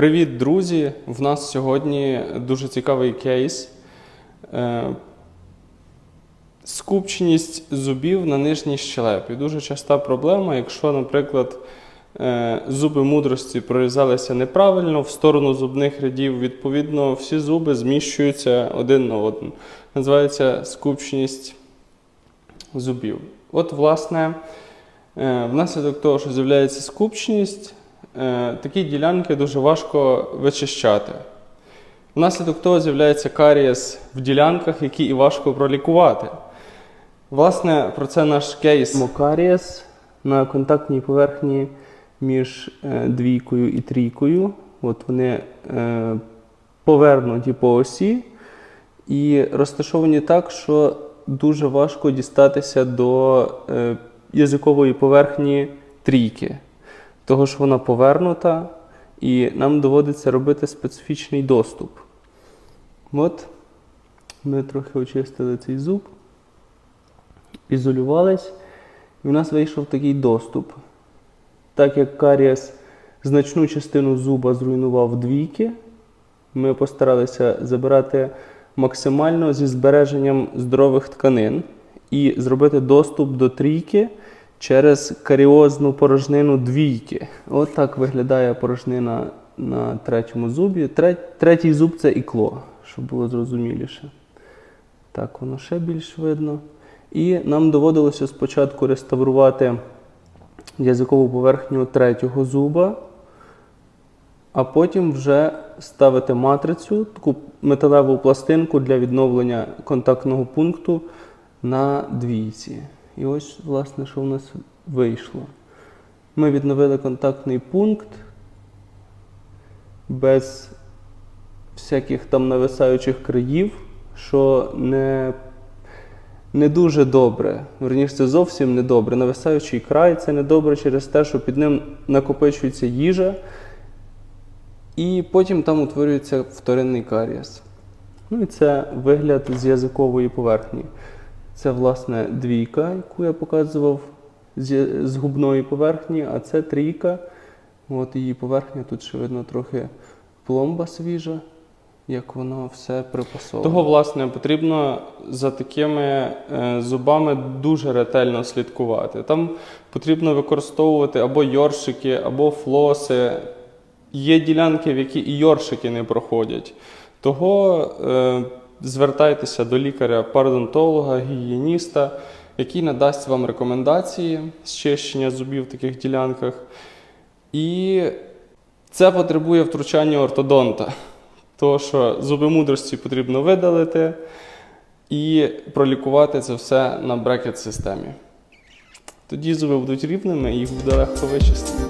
Привіт, друзі! В нас сьогодні дуже цікавий кейс. Е, Скупченість зубів на нижній щелепі. Дуже часта проблема, якщо, наприклад, е, зуби мудрості прорізалися неправильно в сторону зубних рядів, відповідно, всі зуби зміщуються один на один. Називається скупченість зубів. От, власне, е, внаслідок того, що з'являється скупченість, такі ділянки дуже важко вичищати. Внаслідок того з'являється карієс в ділянках, які і важко пролікувати. Власне, про це наш кейс. Мокарієс на контактній поверхні між е, двійкою і трійкою. От вони е, повернуті по осі і розташовані так, що дуже важко дістатися до е, язикової поверхні трійки, того що вона повернута, і нам доводиться робити специфічний доступ. От ми трохи очистили цей зуб, ізолювались, і в нас вийшов такий доступ. Так як карієс значну частину зуба зруйнував двійки, ми постаралися забирати максимально зі збереженням здорових тканин і зробити доступ до трійки через каріозну порожнину двійки. От так виглядає порожнина на третьому зубі. Тре- Третій зуб це ікло, щоб було зрозуміліше. Так, воно ще більш видно. І нам доводилося спочатку реставрувати язикову поверхню третього зуба, а потім вже ставити матрицю, таку металеву пластинку для відновлення контактного пункту на двійці. І ось, власне, що в нас вийшло. Ми відновили контактний пункт без всяких там нависаючих країв, що не, не дуже добре. Верніше, це зовсім не добре. Нависаючий край це не добре через те, що під ним накопичується їжа, і потім там утворюється вторинний карієс. Ну і це вигляд з язикової поверхні. Це, власне, двійка, яку я показував з, з губної поверхні, а це трійка. От її поверхня, тут ще видно трохи пломба свіжа, як воно все припасовано. Того, власне, потрібно за такими е, зубами дуже ретельно слідкувати. Там потрібно використовувати або йоршики, або флоси. Є ділянки, в які і йоршики не проходять. Того е, звертайтеся до лікаря-пародонтолога, гігієніста, який надасть вам рекомендації з чищення зубів в таких ділянках. І це потребує втручання ортодонта, тому що зуби мудрості потрібно видалити і пролікувати це все на брекет-системі. Тоді зуби будуть рівними і їх буде легко вичистити.